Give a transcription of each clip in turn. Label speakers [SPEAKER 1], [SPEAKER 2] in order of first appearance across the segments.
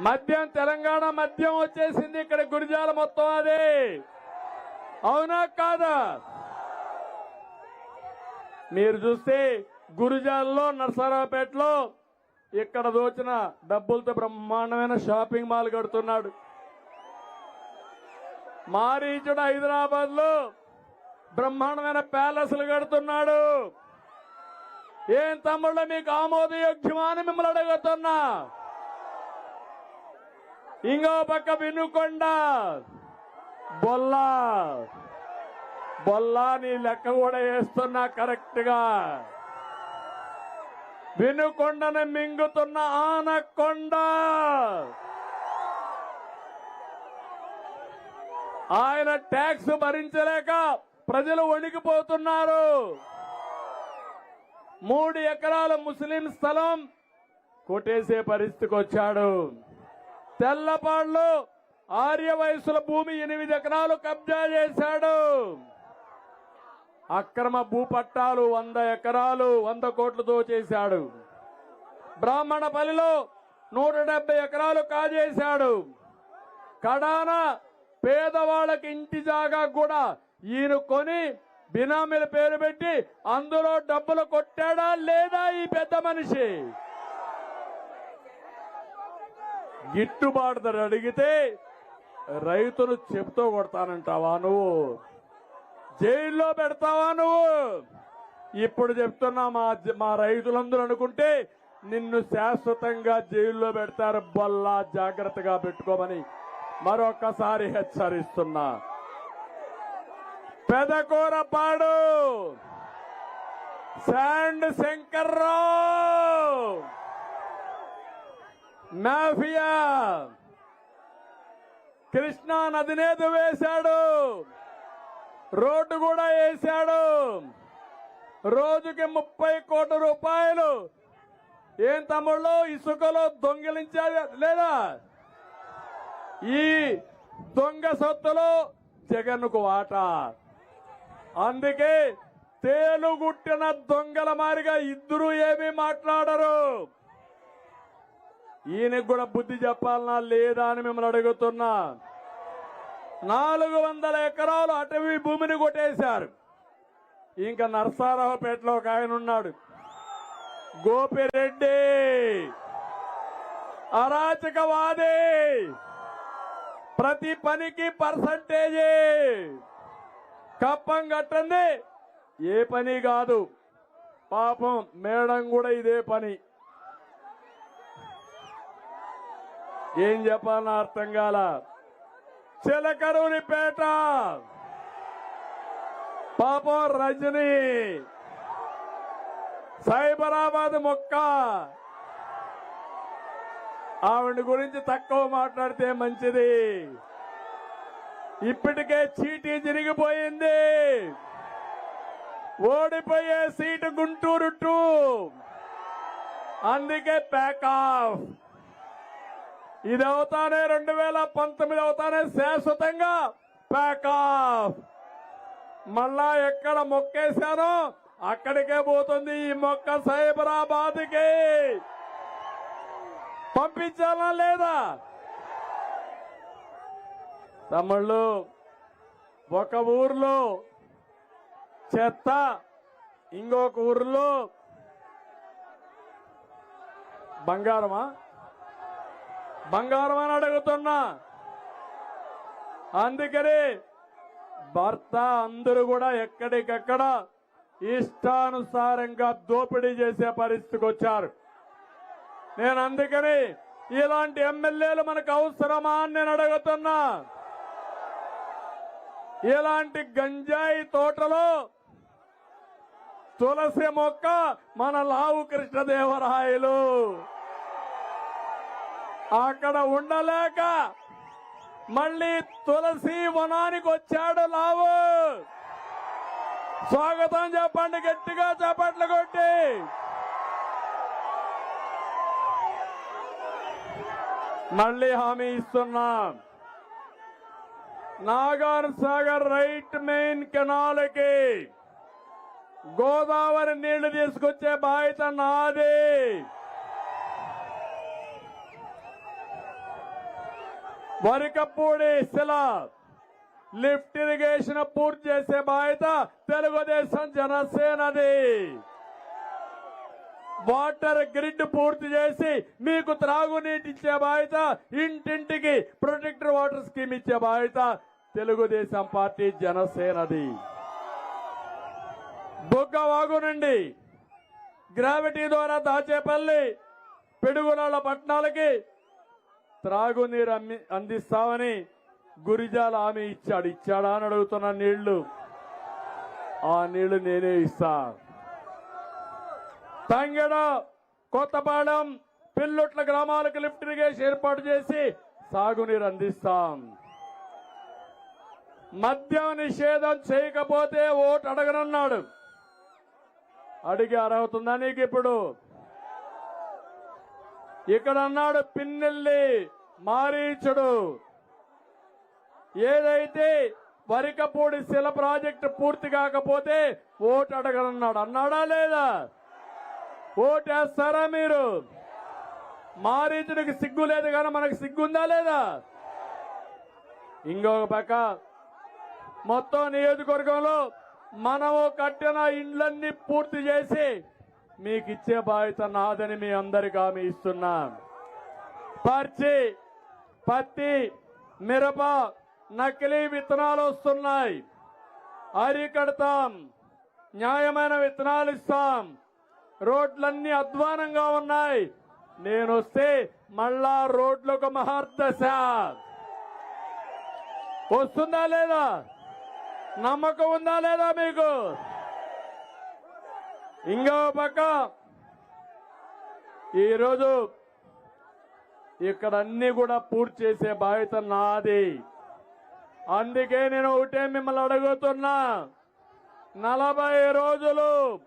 [SPEAKER 1] మద్యం తెలంగాణ మద్యం వచ్చేసింది ఇక్కడ గురిజాల మొత్తం అదే. అవునా కాదా? మీరు చూస్తే గురిజాల్లో నర్సరావుపేటలో ఇక్కడ దోచిన డబ్బులతో బ్రహ్మాండమైన షాపింగ్ మాల్ కడుతున్నాడు. మారీచుడు హైదరాబాద్లో బ్రహ్మాండమైన ప్యాలెస్లు కడుతున్నాడు. ఏం తమ్ముళ్ళ మీకు ఆమోదయోగ్యమా అని మిమ్మల్ని అడుగుతున్నా. ఇంకో పక్క వినుకొండ. బొల్లా. బొల్లా నీ లెక్క కూడా వేస్తున్నా కరెక్ట్గా. వినుకొండను మింగుతున్న ఆనకొండ. ఆయన ట్యాక్స్ భరించలేక ప్రజలు వణికిపోతున్నారు. మూడు ఎకరాల ముస్లిం స్థలం కొట్టేసే పరిస్థితికి వచ్చాడు. తెల్లపాళ్ళు ఆర్య వయసుల భూమి ఎనిమిది ఎకరాలు కబ్జా చేశాడు. అక్రమ భూపట్టాలు వంద ఎకరాలు వంద కోట్లతో చేశాడు. బ్రాహ్మణపల్లిలో నూట డెబ్బై ఎకరాలు కాజేశాడు. కడాన పేదవాళ్ళకి ఇంటి జాగా కూడా ఈయన కొని బినామీల పేరు పెట్టి అందులో డబ్బులు కొట్టాడా లేదా ఈ పెద్ద మనిషి? గిట్టుబాటు ధర అడిగితే రైతులు చెప్తూ కొడతానంటావా నువ్వు? జైల్లో పెడతావా నువ్వు? ఇప్పుడు చెప్తున్నా మా మా రైతులందరూ అనుకుంటే నిన్ను శాశ్వతంగా జైల్లో పెడతారు బల్లా జాగ్రత్తగా పెట్టుకోమని మరొకసారి హెచ్చరిస్తున్నా. పెదకూరపాడు. శాండ్ శంకర్రావు. మాఫియా. కృష్ణా నదినేత వేశాడు. రోడ్డు కూడా వేశాడు. రోజుకి ముప్పై కోట్ల రూపాయలు. ఏం తమ్ముళ్ళు ఇసుకలో దొంగిలించాలి లేదా? ఈ దొంగ సొత్తులో జగన్కు వాటా. అందుకే తేలుగుట్టిన దొంగల మారిగా ఇద్దరు ఏమీ మాట్లాడరు. ఈయనకు కూడా బుద్ధి చెప్పాలనా లేదా అని మిమ్మల్ని అడుగుతున్నా. నాలుగు వందల ఎకరాలు అటవీ భూమిని కొట్టేశారు. ఇంకా నర్సారావుపేటలో ఒక ఆయన ఉన్నాడు. గోపిరెడ్డి. అరాచకవాది. ప్రతి పనికి పర్సంటేజీ. కప్పం కట్టంది. ఏ పని కాదు. పాపం మేడం కూడా ఇదే పని. ఏం చెప్పాలన్నా అర్థం కాల. చిలకరూరిపేట పాపం రజని. సైబరాబాద్ మొక్క. ఆవిడ గురించి తక్కువ మాట్లాడితే మంచిది. ఇప్పటికే చీటీ జరిగిపోయింది ఓడిపోయే సీటు గుంటూరు టూ. అందుకే ప్యాక్ ఆఫ్ ఇది అవుతానే రెండు వేల పంతొమ్మిది అవుతానే శాశ్వతంగా. ప్యాకాఫ్ మళ్ళా ఎక్కడ మొక్కేశానో అక్కడికే పోతుంది ఈ మొక్క సైబరాబాద్కి. పంపించాలా లేదా? తమ్ముళ్ళు ఒక ఊర్లో చెత్త ఇంకొక ఊర్లో బంగారమా? బంగారం అని అడుగుతున్నా. అందుకని భర్త అందరూ కూడా ఎక్కడికక్కడ ఇష్టానుసారంగా దోపిడీ చేసే పరిస్థితికి వచ్చారు. నేను అందుకని ఇలాంటి ఎమ్మెల్యేలు మనకు అవసరమా అని నేను అడుగుతున్నా. ఇలాంటి గంజాయి తోటలో తులసి మొక్క మన లావు కృష్ణదేవరాయలు. అక్కడ ఉండలేక మళ్ళీ తులసి వనానికి వచ్చాడు లావు. స్వాగతం చెప్పండి గట్టిగా చప్పట్లు కొట్టి. మళ్ళీ హామీ ఇస్తున్నాం. నాగార్ సాగర్ రైట్ మెయిన్ కెనాల్కి గోదావరి నీళ్ళు తీసుకొచ్చే బాధ్యత నాది. వరికపూడి శిల. లిఫ్ట్ ఇరిగేషన్ పూర్తి చేసే బాధ్యత తెలుగుదేశం జనసేనది. వాటర్ గ్రిడ్ పూర్తి చేసి మీకు త్రాగునీటి ఇచ్చే బాధ్యత ఇంటింటికి ప్రొటెక్టర్ వాటర్ స్కీమ్ ఇచ్చే బాధ్యత తెలుగుదేశం పార్టీ జనసేనది. బుగ్గవాగు నుండి గ్రావిటీ ద్వారా దాచేపల్లి పిడుగురాళ్ళ పట్టణాలకి త్రాగునీరు అమ్మి అందిస్తామని గురిజాల హామీ ఇచ్చాడు. ఇచ్చాడా అని అడుగుతున్న నీళ్ళు. ఆ నీళ్ళు నేనే ఇస్తా. తంగెడ కొత్తపాలెం పిల్లొట్ల గ్రామాలకు లిఫ్ట్ ఇరిగేషన్ ఏర్పాటు చేసి సాగునీరు అందిస్తాం. మద్యం నిషేధం చేయకపోతే ఓటు అడగనన్నాడు. అడిగి అర్హత ఉందా నీకు ఇప్పుడు? ఇక్కడ అన్నాడు పిన్నెల్లి మారీచుడు. ఏదైతే వరికపూడి శిల ప్రాజెక్టు పూర్తి కాకపోతే ఓటు అడగనన్నాడు. అన్నాడా లేదా? ఓటేస్తారా మీరు? మారీచుడికి సిగ్గు లేదు కానీ మనకు సిగ్గుందా లేదా? ఇంకొక పక్క మొత్తం నియోజకవర్గంలో మనము కట్టిన ఇండ్లన్నీ పూర్తి చేసి మీకు ఇచ్చే బాధ్యత నాదని మీ అందరికి హామీ ఇస్తున్నా. పర్చి పత్తి మిరప నకిలీ విత్తనాలు వస్తున్నాయి. అరికడతాం న్యాయమైన విత్తనాలు ఇస్తాం. రోడ్లన్నీ అధ్వానంగా ఉన్నాయి. నేను వస్తే మళ్ళా రోడ్లకు మహర్దశ. వస్తుందా లేదా? నమ్మకం ఉందా లేదా మీకు? ఇంకో పక్క. ఈరోజు ఇక్కడ అన్ని కూడా పూర్తి చేసే బాధ్యత నాది. అందుకే నేను ఒకటే మిమ్మల్ని అడుగుతున్నా. నలభై రోజులు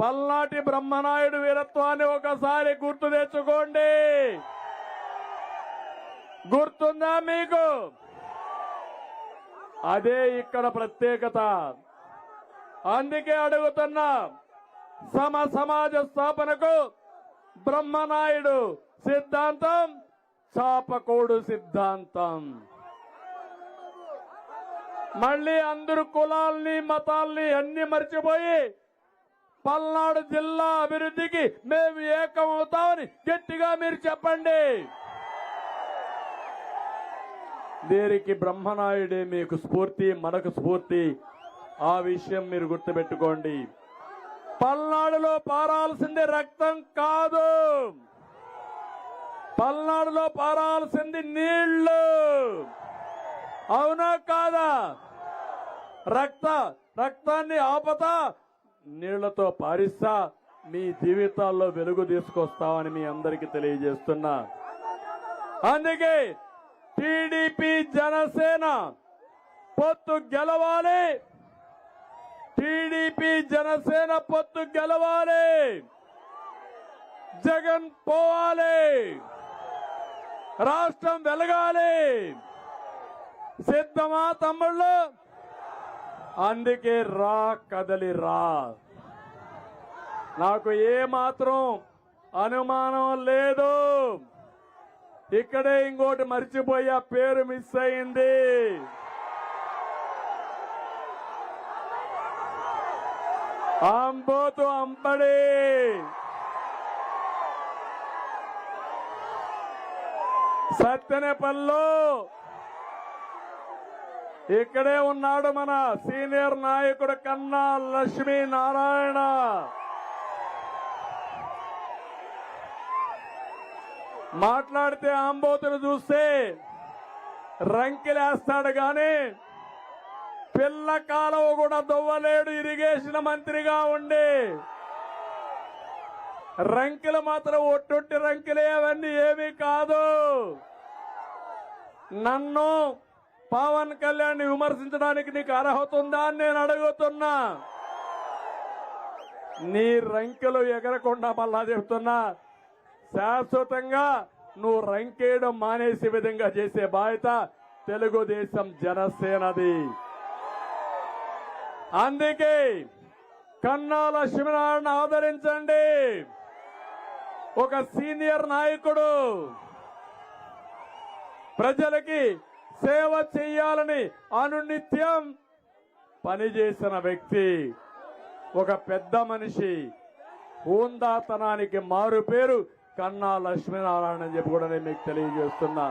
[SPEAKER 1] పల్నాటి బ్రహ్మనాయుడు వీరత్వాన్ని ఒకసారి గుర్తు తెచ్చుకోండి. గుర్తుందా మీకు? అదే ఇక్కడ ప్రత్యేకత. అందుకే అడుగుతున్నా. సమ సమాజ స్థాపనకు బ్రహ్మనాయుడు సిద్ధాంతం చాపకోడు సిద్ధాంతం. మళ్ళీ అందరు కులాల్ని మతాల్ని అన్ని మర్చిపోయి పల్నాడు జిల్లా అభివృద్ధికి మేము ఏకమవుతామని గట్టిగా మీరు చెప్పండి. దీనికి బ్రహ్మనాయుడే మీకు స్ఫూర్తి మనకు స్ఫూర్తి? ఆ విషయం మీరు గుర్తుపెట్టుకోండి. పల్నాడులో పారాల్సింది రక్తం కాదు. పల్నాడులో పారాల్సింది నీళ్ళు. అవునా కాదా? రక్త రక్తాన్ని ఆపత నీళ్ళతో పారిస్తా మీ జీవితాల్లో వెలుగు తీసుకొస్తామని మీ అందరికీ తెలియజేస్తున్నా. అందుకే టీడీపీ జనసేన పొత్తు గెలవాలి. జనసేన పొత్తు గెలవాలి. జగన్ పోవాలి. రాష్ట్రం వెలగాలి. సిద్ధమా తమ్ముళ్ళు? అందుకే రా కదలి రా. నాకు ఏ మాత్రం అనుమానం లేదు. ఇక్కడే ఇంకోటి మర్చిపోయా పేరు మిస్ అయింది. అంబోతు అంబడి. సత్తెనపల్లిలో ఇక్కడే ఉన్నాడు మన సీనియర్ నాయకుడు కన్నా లక్ష్మీ నారాయణ. మాట్లాడితే ఆంబోతును చూస్తే రంకిలేస్తాడు గాని పిల్ల కాలువ కూడా దువ్వలేడు ఇరిగేషన్ మంత్రిగా ఉండి. రంకెలు మాత్రం ఒట్టొట్టి రంకెలే అవన్నీ ఏమీ కాదు. నన్ను పవన్ కళ్యాణ్ విమర్శించడానికి నీకు అర్హత ఉందా అని నేను అడుగుతున్నా. నీ రంకెలు ఎగరకుండా మళ్ళా చెప్తున్నా. శాశ్వతంగా నువ్వు రంకేయడం మానేసే విధంగా చేసే బాధ్యత తెలుగుదేశం జనసేనది. అందుకే కన్నా లక్ష్మీనారాయణ ఆదరించండి. ఒక సీనియర్ నాయకుడు ప్రజలకి సేవ చేయాలని అనునిత్యం పనిచేసిన వ్యక్తి ఒక పెద్ద మనిషి హోందాతనానికి మారు పేరు కన్నా లక్ష్మీనారాయణ అని చెప్పి కూడా నేను మీకు తెలియజేస్తున్నా.